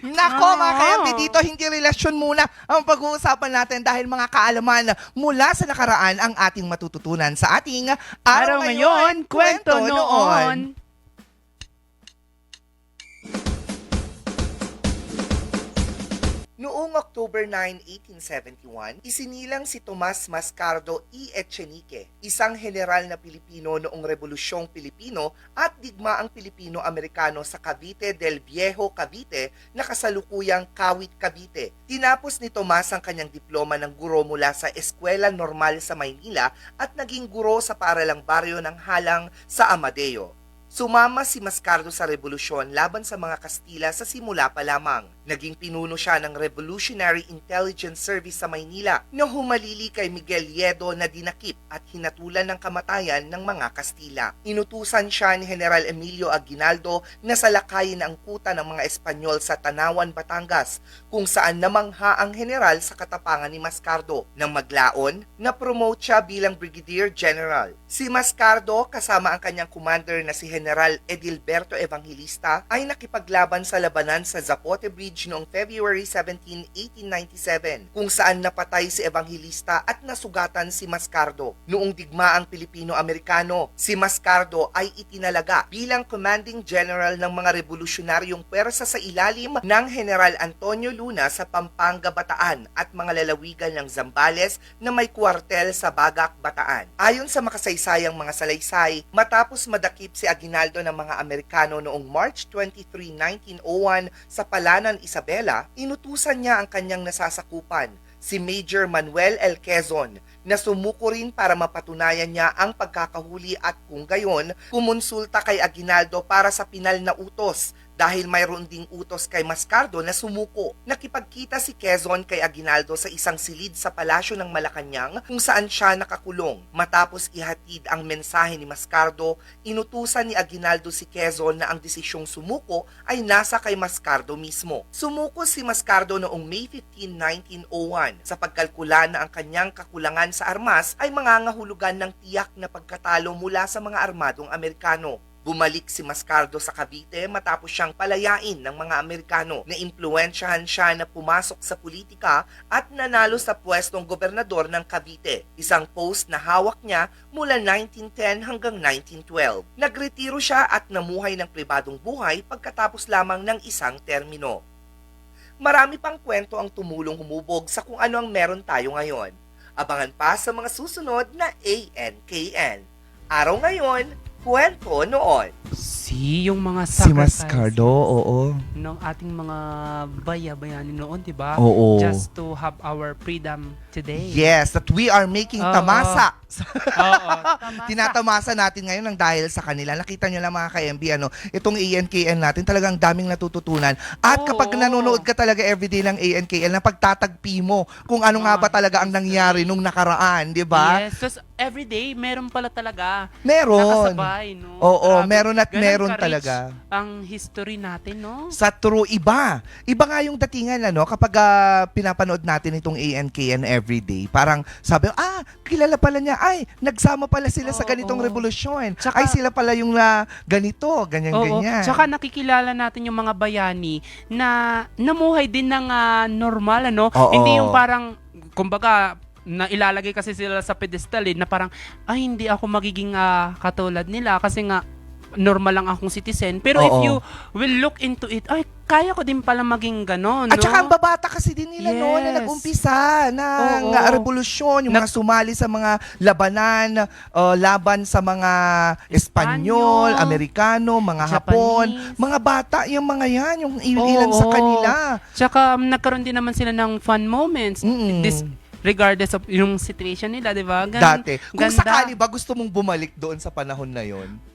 Nako mga Oo. kayampi, dito hindi relasyon muna ang pag-uusapan natin dahil mga kaalaman mula sa nakaraan ang ating matututunan sa ating Araw ngayon, kwento noon. October 9, 1871, isinilang si Tomas Mascardo E. Echenique, isang general na Pilipino noong Rebolusyong Pilipino at digmaang Pilipino-Amerikano sa Cavite del Viejo, Cavite na kasalukuyang Kawit, Cavite. Tinapos ni Tomas ang kanyang diploma ng guro mula sa Eskwela Normal sa Maynila at naging guro sa paralang baryo ng Halang sa Amadeo. Sumama si Mascardo sa revolusyon laban sa mga Kastila sa simula pa lamang. Naging pinuno siya ng Revolutionary Intelligence Service sa Maynila na humalili kay Miguel Yedo na dinakip at hinatulan ng kamatayan ng mga Kastila. Inutusan siya ni General Emilio Aguinaldo na salakayin ang kuta ng mga Espanyol sa Tanawan, Batangas kung saan namangha ang general sa katapangan ni Mascardo. Nang maglaon, na-promote siya bilang Brigadier General. Si Mascardo kasama ang kanyang commander na si General Edilberto Evangelista ay nakipaglaban sa labanan sa Zapote noong February 17, 1897 kung saan napatay si Evangelista at nasugatan si Mascardo. Noong digmaang Pilipino-Amerikano, si Mascardo ay itinalaga bilang commanding general ng mga revolusyonaryong pwersa sa ilalim ng General Antonio Luna sa Pampanga, Bataan at mga lalawigan ng Zambales na may kwartel sa Bagak, Bataan. Ayon sa makasaysayang mga salaysay, matapos madakip si Aguinaldo ng mga Amerikano noong March 23, 1901 sa Palanan, Isabela, inutusan niya ang kanyang nasasakupan, si Major Manuel L. Quezon, na sumuko rin para mapatunayan niya ang pagkakahuli at kung gayon, kumonsulta kay Aguinaldo para sa pinal na utos dahil mayroon ding utos kay Mascardo na sumuko. Nakipagkita si Quezon kay Aguinaldo sa isang silid sa palasyo ng Malacanang kung saan siya nakakulong. Matapos ihatid ang mensahe ni Mascardo, inutusan ni Aguinaldo si Quezon na ang desisyong sumuko ay nasa kay Mascardo mismo. Sumuko si Mascardo noong May 15, 1901 sa pagkalkula na ang kanyang kakulangan sa armas ay mangangahulugan ng tiyak na pagkatalo mula sa mga armadong Amerikano. Bumalik si Mascardo sa Cavite matapos siyang palayain ng mga Amerikano na impluensyahan siya na pumasok sa politika at nanalo sa pwestong gobernador ng Cavite, isang post na hawak niya mula 1910 hanggang 1912. Nagretiro siya at namuhay ng pribadong buhay pagkatapos lamang ng isang termino. Marami pang kwento ang tumulong humubog sa kung ano ang meron tayo ngayon. Abangan pa sa mga susunod na ANKN. Araw ngayon, kwento noon. Si yung mga Si sacrifice Mascardo, oo. ng ating mga baya-bayani noon, di ba? Oo. Just to have our freedom today. Yes, that we are making Oo. tamasa. Oo. Tama. Tinatamasa natin ngayon ng dahil sa kanila. Nakita nyo lang mga ka-MB, ano, itong ANKN natin, talagang daming natututunan. At Oo. kapag nanonood ka talaga everyday ng ANKN, na pagtatagpi mo kung ano nga ba talaga ang nangyari nung nakaraan, di ba? Yes, because everyday, meron pala talaga. Meron. Nakasabay, no? Oo, Grabe. meron at Ganun meron ka-rich talaga. Ang history natin, no? Sa true iba. Iba nga yung datingan ano kapag ah, pinapanood natin itong ANKN everyday. Parang sabi, ah, kilala pala niya. Ay, nagsama pala sila sa Oo, ganitong oo. revolusyon. Tsaka- Ay, sila pala yung na ganito, ganyan Oo. ganyan. Tsaka nakikilala natin yung mga bayani na namuhay din ng ah, normal, ano? Oo. Hindi yung parang, kumbaga, na ilalagay kasi sila sa pedestal eh, na parang, ay, hindi ako magiging ah, katulad nila kasi nga, normal lang akong citizen. Pero if Oo. you will look into it, ay, kaya ko din pala maging ganon, At no? saka ang babata kasi din nila no, na Yes. nag-umpisa ng Oo. revolusyon, yung Nag- mga sumali sa mga labanan, uh, laban sa mga Espanyol, Espanyol, Amerikano, mga Hapon, Japanese. mga bata, yung mga yan, yung il- ilan sa oo. kanila. Tsaka um, nagkaroon din naman sila ng fun moments. Mm. This, regardless of yung situation nila, di ba? Gan- Dati. Kung ganda. sakali ba gusto mong bumalik doon sa panahon na yon?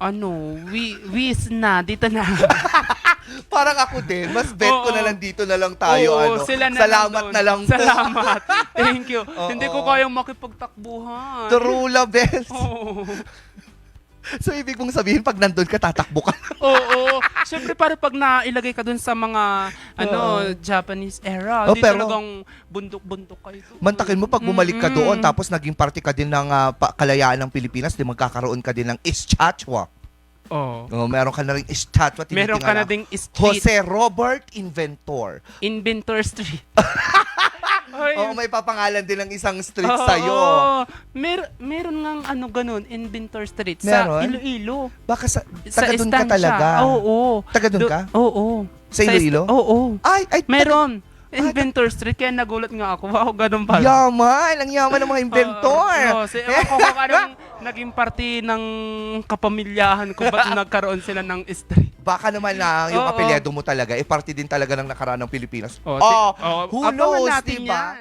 ano, we, wis na, dito na. Parang ako din, mas bet ko Oo. na lang dito na lang tayo. Oo, ano. sila na Salamat doon. na lang po. Salamat. Thank you. Oo. Hindi ko kayang makipagtakbuhan. True love, best. Oo. So, ibig mong sabihin, pag nandun ka, tatakbo ka. Oo. Siyempre, para pag nailagay ka dun sa mga ano. Japanese era, Oh, di pero- talagang bundok-bundok kayo. doon. Mantakin mo, pag bumalik ka doon, Mm-mm. tapos naging parte ka din ng ah, pa- kalayaan ng Pilipinas, di magkakaroon ka din ng Ischachwa. Oh. Oh, meron ka na rin estatwa. Meron ka na ding street Jose Robert Inventor. Inventor Street. Oo, may papangalan din ng isang street oo, sa'yo. Mer meron ngang ano ganun, Inventor Street sa Meron? Iloilo. Baka sa, Sa taga doon ka talaga. Oo. Taga doon Do- ka? Oo. Sa Iloilo? Oo. Ay, ay, Meron. Inventor Street, kaya nagulat nga ako. Wow, ganun pala. Yaman! Ang yaman ng mga inventor! Oo, si, ewan ko kung anong naging parte ng kapamilyahan ko ba't nagkaroon sila ng street. Baka naman na yung Oo. apelyedo mo talaga, eh, parte din talaga ng nakaraan ng Pilipinas. Oh, Oh, si- oh, who abangan knows, natin diba? yan.